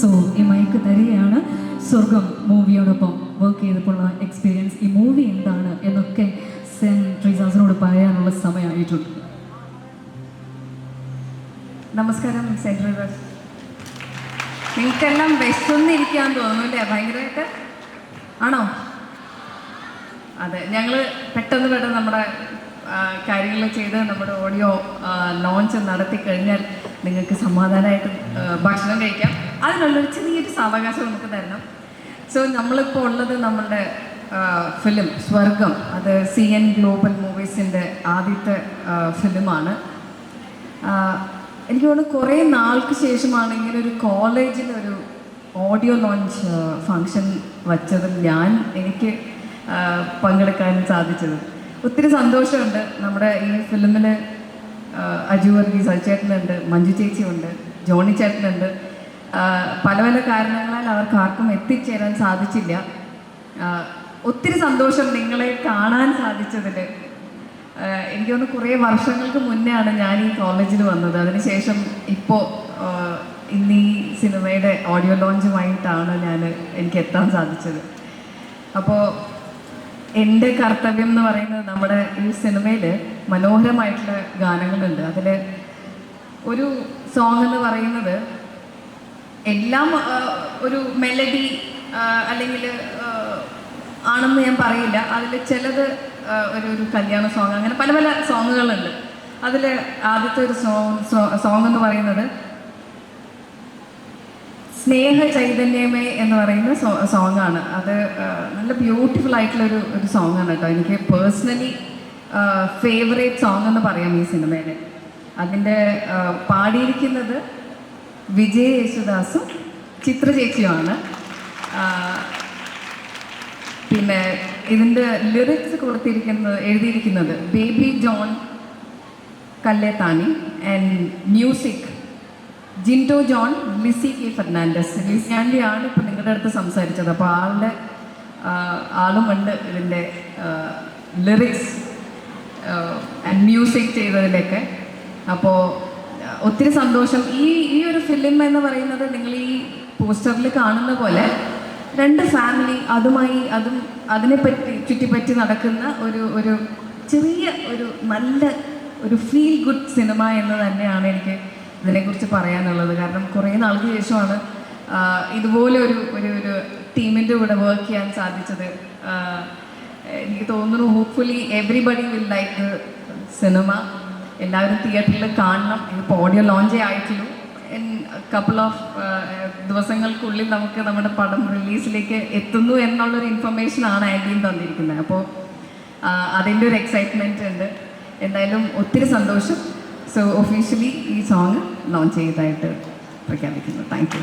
So ഈ മയക്ക് തരികയാണ്. സ്വർഗം മൂവിയോടൊപ്പം വർക്ക് ചെയ്തപ്പോഴുള്ള എക്സ്പീരിയൻസ് ഈ മൂവി എന്താണ് എന്നൊക്കെ സെൻ ട്രീസാസിനോട് പറയാനുള്ള സമയമായിട്ടുണ്ട് നമസ്കാരം സെൻ ട്രീസാസ്. നിങ്ങൾക്കെല്ലാം വിശന്നിരിക്കാൻ തോന്നുന്നു അല്ലേ? ഭയങ്കരമായിട്ട്? ആണോ? അതെ ഞങ്ങൾ പെട്ടെന്ന് പെട്ടെന്ന് നമ്മുടെ കാര്യങ്ങൾ ചെയ്ത് നമ്മുടെ ഓഡിയോ ലോഞ്ച് നടത്തി കഴിഞ്ഞാൽ നിങ്ങൾക്ക് സമാധാനമായിട്ട് ഭക്ഷണം കഴിക്കാം. അതിനുള്ളൊരു ചെറിയൊരു സാവകാശം നമുക്ക് തരണം. സോ നമ്മളിപ്പോൾ ഉള്ളത് നമ്മളുടെ ഫിലിം സ്വർഗം. അത് സി എൻ ഗ്ലോബൽ മൂവീസിന്റെ ആദ്യത്തെ ഫിലിമാണ് എനിക്ക് തോന്നുന്നു കുറേ നാൾക്ക് ശേഷമാണ് ഇങ്ങനെ ഒരു കോളേജിൽ ഒരു ഓഡിയോ ലോഞ്ച് ഫങ്ഷൻ വച്ചത് ഞാൻ എനിക്ക് പങ്കെടുക്കാൻ സാധിച്ചത്. ഒത്തിരി സന്തോഷമുണ്ട്. നമ്മുടെ ഈ ഫിലിമിൽ അജു വർഗീസ് അജുചേട്ടനുണ്ട് മഞ്ജു ചേച്ചിയുണ്ട് ജോണി ചേട്ടനുണ്ട്. പല പല കാരണങ്ങളാൽ അവർക്ക് ആർക്കും എത്തിച്ചേരാൻ സാധിച്ചില്ല. ഒത്തിരി സന്തോഷം നിങ്ങളെ കാണാൻ സാധിച്ചതിൽ എനിക്ക് തോന്നുന്നു കുറേ വർഷങ്ങൾക്ക് മുന്നെയാണ് ഞാൻ ഈ കോളേജിൽ വന്നത്. അതിനുശേഷം ഇപ്പോൾ ഇന്ന് ഈ സിനിമയുടെ ഓഡിയോ ലോഞ്ചുമായിട്ടാണ് ഞാൻ എനിക്ക് എത്താൻ സാധിച്ചത്. അപ്പോൾ എന്റെ കർത്തവ്യം എന്ന് പറയുന്നത് നമ്മുടെ ഈ സിനിമയിൽ മനോഹരമായിട്ടുള്ള ഗാനങ്ങളുണ്ട്. അതിൽ ഒരു സോങ് എന്ന് പറയുന്നത് എല്ലാം ഒരു മെലഡി അല്ലെങ്കിൽ ആണെന്ന് ഞാൻ പറയില്ല. അതിൽ ചിലത് ഒരു ഒരു കല്യാണ സോങ് അങ്ങനെ പല പല സോങ്ങുകളുണ്ട് അതിൽ ആദ്യത്തെ ഒരു സോങ് സോങ് എന്ന് പറയുന്നത് സ്നേഹ ചൈതന്യമേ എന്ന് പറയുന്ന സോങ് ആണ്. അത് നല്ല ബ്യൂട്ടിഫുൾ ആയിട്ടുള്ള ഒരു ഒരു സോങ് ആണ് കേട്ടോ. എനിക്ക് പേഴ്സണലി ഫേവറേറ്റ് സോങ് എന്ന് പറയാം ഈ സിനിമയുടെ അതിന്റെ പാടിയിരിക്കുന്നത് വിജയ് യേശുദാസും ചിത്ര ചേച്ചിയുമാണ് പിന്നെ ഇതിന്റെ ലിറിക്സ് കൊടുത്തിരിക്കുന്നത് എഴുതിയിരിക്കുന്നത് Baby John Kallethani and music Jinto John Lissy K Fernandez. ആണ് ഇപ്പം നിങ്ങളുടെ അടുത്ത് സംസാരിച്ചത്. അപ്പോൾ ആളുടെ ആളുമുണ്ട് ഇതിന്റെ ലിറിക്സ് ആൻഡ് മ്യൂസിക് ചെയ്തതിലൊക്കെ. അപ്പോൾ ഒത്തിരി സന്തോഷം. ഈ ഈ ഒരു ഫിലിം എന്ന് പറയുന്നത് നിങ്ങൾ ഈ പോസ്റ്ററിൽ കാണുന്ന പോലെ രണ്ട് ഫാമിലി അതുമായി അതും അതിനെ പറ്റി ചുറ്റിപ്പറ്റി നടക്കുന്ന ഒരു ഒരു ചെറിയ ഒരു നല്ല ഒരു ഫീൽ ഗുഡ് സിനിമ എന്ന് തന്നെയാണ് എനിക്ക് ഇതിനെക്കുറിച്ച് പറയാനുള്ളത്. കാരണം കുറേ നാൾക്ക് ശേഷമാണ് ഇതുപോലെ ഒരു ഒരു ഒരു ടീമിന്റെ കൂടെ വർക്ക് ചെയ്യാൻ സാധിച്ചത്. എനിക്ക് തോന്നുന്നു hopefully everybody will like cinema എല്ലാവരും തിയേറ്ററിൽ കാണണം. ഇപ്പോൾ ഓഡിയോ ലോഞ്ചേ ആയിട്ടുള്ളൂ. കപ്പിൾ ഓഫ് ദിവസങ്ങൾക്കുള്ളിൽ നമുക്ക് നമ്മുടെ പടം റിലീസിലേക്ക് എത്തുന്നു എന്നുള്ളൊരു ഇൻഫർമേഷൻ ആണ് ആന്റിയും തന്നിരിക്കുന്നത്. അപ്പോൾ അതിന്റെ ഒരു എക്സൈറ്റ്മെന്റ് ഉണ്ട്. എന്തായാലും ഒത്തിരി സന്തോഷം. സോ ഒഫീഷ്യലി ഈ സോങ് ലോഞ്ച് ചെയ്തതായിട്ട് പ്രഖ്യാപിക്കുന്നു. Thank U